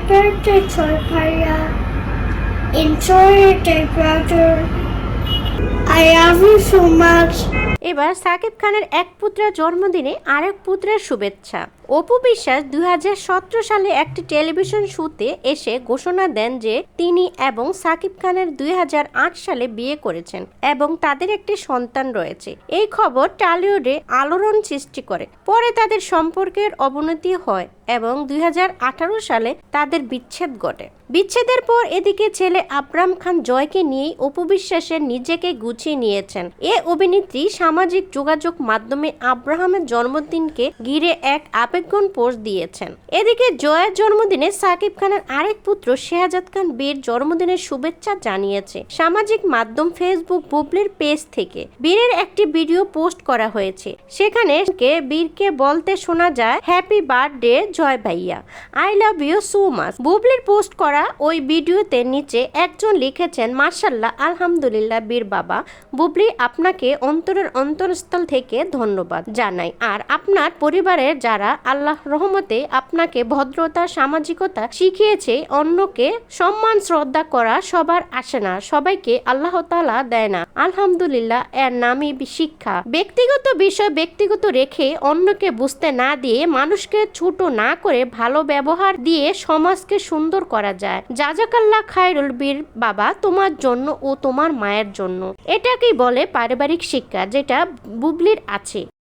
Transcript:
birthday, Toy Paya. Enjoy your day, brother. I love you so much. এবার সাকিব খানের এক পুত্রের জন্মদিনে আরেক পুত্রের শুভেচ্ছা অপু বিশ্বাস দুই সালে একটি টেলিভিশন শোতে এসে ঘোষণা দেন যে তিনি এবং সাকিব খানের দুই হাজার আট সালে বিয়ে করেছেন এবং তাদের একটি সন্তান রয়েছে এই খবর টালিউডে আলোড়ন সৃষ্টি করে পরে তাদের সম্পর্কের অবনতি হয় এবং দুই হাজার আঠারো সালে তাদের বিচ্ছেদ ঘটে। বিচ্ছেদের পর এদিকে ছেলে আবরাম খান জয়কে নিয়েই অপু বিশ্বাসের নিজেকে গুছিয়ে নিয়েছেন। এ অভিনেত্রী সামাজিক যোগাযোগ মাধ্যমে আব্রাহামের জন্মদিনকে ঘিরে এক আবেগন পোস্ট দিয়েছেন। এদিকে জয়ের জন্মদিনে সাকিব খানের আরেক পুত্র শেহাজাদ খান বীর জন্মদিনের শুভেচ্ছা জানিয়েছে। সামাজিক মাধ্যম ফেসবুক বুবলির পেজ থেকে বীরের একটি ভিডিও পোস্ট করা হয়েছে। সেখানে বীরকে বলতে শোনা যায়, হ্যাপি বার্থডে জয় ভাইয়া। I love you so much বুবলির পোস্ট করা ওই ভিডিওতে নিচে একজন লিখেছেন মার্শাল্লাহ আলহামদুলিল্লাহ, বীর বাবা। বুবলি, আপনাকে অন্তরের অন্তরস্থল থেকে ধন্যবাদ জানাই। আর আপনার পরিবারের যারা আল্লাহ রহমতে আপনাকে ভদ্রতা, সামাজিকতা শিখিয়েছে, অন্যকে সম্মান, শ্রদ্ধা করা সবার আসে না। সবাইকে আল্লাহ তালা দেয় না। আলহামদুলিল্লাহ, এর নামই শিক্ষা। ব্যক্তিগত বিষয় ব্যক্তিগত রেখে অন্যকে বুঝতে না দিয়ে মানুষকে ছোট না করে ভালো ব্যবহার দিয়ে সমাজকে সুন্দর করা যায়। জাজাকাল্লা খায়রুল বীর বাবা তোমার জন্য ও তোমার মায়ের জন্য। এটাকেই বলে পারিবারিক শিক্ষা, যেটা বুবলির আছে।